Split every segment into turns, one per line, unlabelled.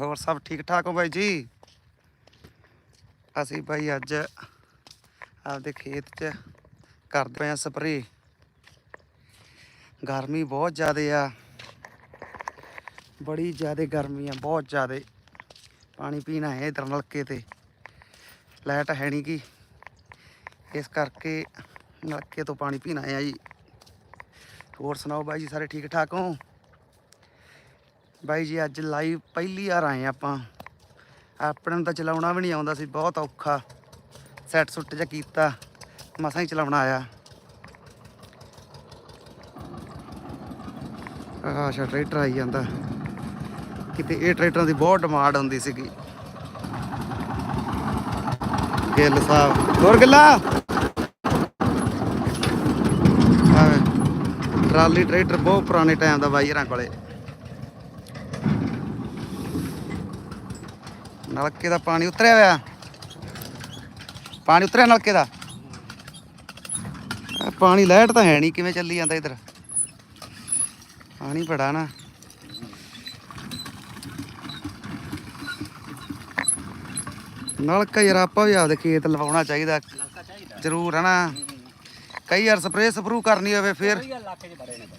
ਹੋਰ ਸਭ ਠੀਕ ਠਾਕ ਹੋ ਬਾਈ ਜੀ? ਅਸੀਂ ਬਾਈ ਅੱਜ ਆਪਦੇ ਖੇਤ 'ਚ ਕਰਦੇ ਪਏ ਆ ਸਪਰੇ। ਗਰਮੀ ਬਹੁਤ ਜ਼ਿਆਦਾ ਆ। ਬੜੀ ਜ਼ਿਆਦਾ ਗਰਮੀ ਆ, ਬਹੁਤ ਜ਼ਿਆਦਾ। ਪਾਣੀ ਪੀਣਾ ਹੈ ਇਧਰ ਨਲਕੇ ਤੇ। ਲਾਈਟ ਹੈ ਨਹੀਂ ਕੀ ਇਸ ਕਰਕੇ ਨਲਕੇ ਤੋਂ ਪਾਣੀ ਪੀਣਾ ਹੈ ਜੀ। ਹੋਰ ਸੁਣਾਓ ਬਾਈ ਜੀ, ਸਾਰੇ ਠੀਕ ਠਾਕ ਹੋ? ਬਾਈ ਜੀ, ਅੱਜ ਲਾਈਵ ਪਹਿਲੀ ਵਾਰ ਆਏ ਆਪਾਂ। ਆਪਣੇ ਨੂੰ ਤਾਂ ਚਲਾਉਣਾ ਵੀ ਨਹੀਂ ਆਉਂਦਾ ਸੀ, ਬਹੁਤ ਔਖਾ। ਸੈੱਟ ਸੁੱਟ ਜਿਹਾ ਕੀਤਾ, ਮਸਾਂ ਹੀ ਚਲਾਉਣਾ ਆਇਆ। ਆਹ, ਅੱਛਾ ਟਰੈਕਟਰ ਆਈ ਜਾਂਦਾ। ਕਿਤੇ ਇਹ ਟਰੈਕਟਰਾਂ ਦੀ ਬਹੁਤ ਡਿਮਾਂਡ ਹੁੰਦੀ ਸੀਗੀ। ਗਿੱਲ ਸਾਹਿਬ। ਹੋਰ ਗਿੱਲਾ? ਟਰਾਲੀ ਟਰੈਕਟਰ ਬਹੁਤ ਪੁਰਾਣੇ ਟਾਈਮ ਦਾ ਬਾਈ ਹਰਾਂ ਕੋਲੇ। ਨਲਕੇ ਦਾ ਪਾਣੀ ਉਤਰਿਆ ਹੋਇਆ। ਪਾਣੀ ਉਤਰਿਆ ਨਲਕੇ ਦਾ। ਆਹ ਪਾਣੀ ਲਾਈਟ ਤਾਂ ਹੈ ਨਹੀਂ, ਕਿਵੇਂ ਚੱਲੀ ਜਾਂਦਾ ਇਧਰ? ਪਾਣੀ ਬੜਾ ਨਾ। ਨਲਕਾ ਯਾਰ, ਆਪਾਂ ਵੀ ਆਪਦੇ ਖੇਤ ਲਵਾਉਣਾ ਚਾਹੀਦਾ। ਜ਼ਰੂਰ ਹੈ ਨਾ। ਕਈ ਵਾਰ ਸਪਰੇਅ ਸਪਰੂ ਕਰਨੀ ਹੋਵੇ ਫਿਰ।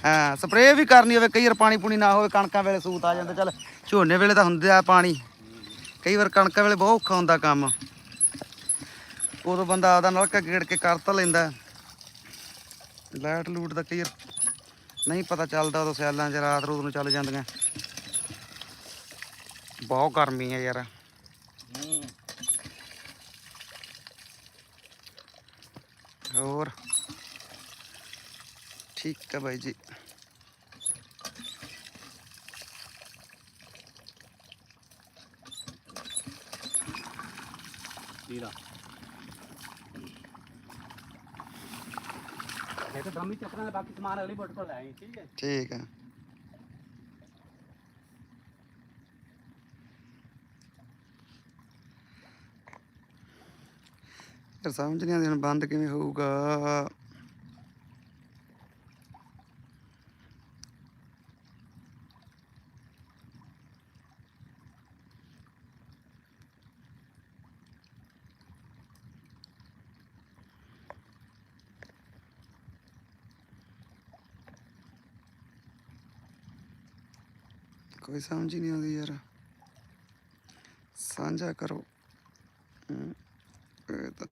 ਹਾਂ, ਸਪਰੇਅ ਵੀ ਕਰਨੀ ਹੋਵੇ, ਕਈ ਵਾਰ ਪਾਣੀ ਪੂਣੀ ਨਾ ਹੋਵੇ, ਕਣਕਾਂ ਵੇਲੇ ਸੂਤ ਆ ਜਾਂਦਾ। ਚੱਲ, ਝੋਨੇ ਵੇਲੇ ਤਾਂ ਹੁੰਦੇ ਆ ਪਾਣੀ। ਕਈ ਵਾਰ ਕਣਕਾਂ ਵੇਲੇ ਬਹੁਤ ਔਖਾ ਹੁੰਦਾ ਕੰਮ। ਉਦੋਂ ਬੰਦਾ ਆਦਾ ਨਲਕਾ ਗੇੜ ਕੇ ਕਰ ਤਾਂ ਲੈਂਦਾ। ਲਾਈਟ ਲੂਟ ਦਾ ਕਈ ਵਾਰ ਨਹੀਂ ਪਤਾ ਚੱਲਦਾ ਉਦੋਂ ਸਿਆਲਾਂ 'ਚ, ਰਾਤ ਰੂਤ ਨੂੰ ਚੱਲ ਜਾਂਦੀਆਂ। ਬਹੁਤ ਗਰਮੀ ਹੈ ਯਾਰ। ਹੋਰ? ਠੀਕ ਹੈ ਬਾਈ ਜੀ।
ਤੀਰਾ। ਇਹ ਤਾਂ ਦਮੀ ਚੱਕਰਾਂ ਦੇ ਬਾਕੀ ਸਮਾਨ ਅਗਲੀ ਬੋਟ ਤੋਂ ਲੈ ਆਈ, ਠੀਕ ਹੈ
ਠੀਕ ਹੈ। ਯਾਰ ਸਮਝ ਨਹੀਂ ਆਉਂਦੀ ਹੁਣ ਬੰਦ ਕਿਵੇਂ ਹੋਊਗਾ। ਕੋਈ ਸਮਝ ਹੀ ਨਹੀਂ ਆਉਂਦੀ ਯਾਰ। ਸਾਂਝਾ ਕਰੋ। ਇਹ ਤਾਂ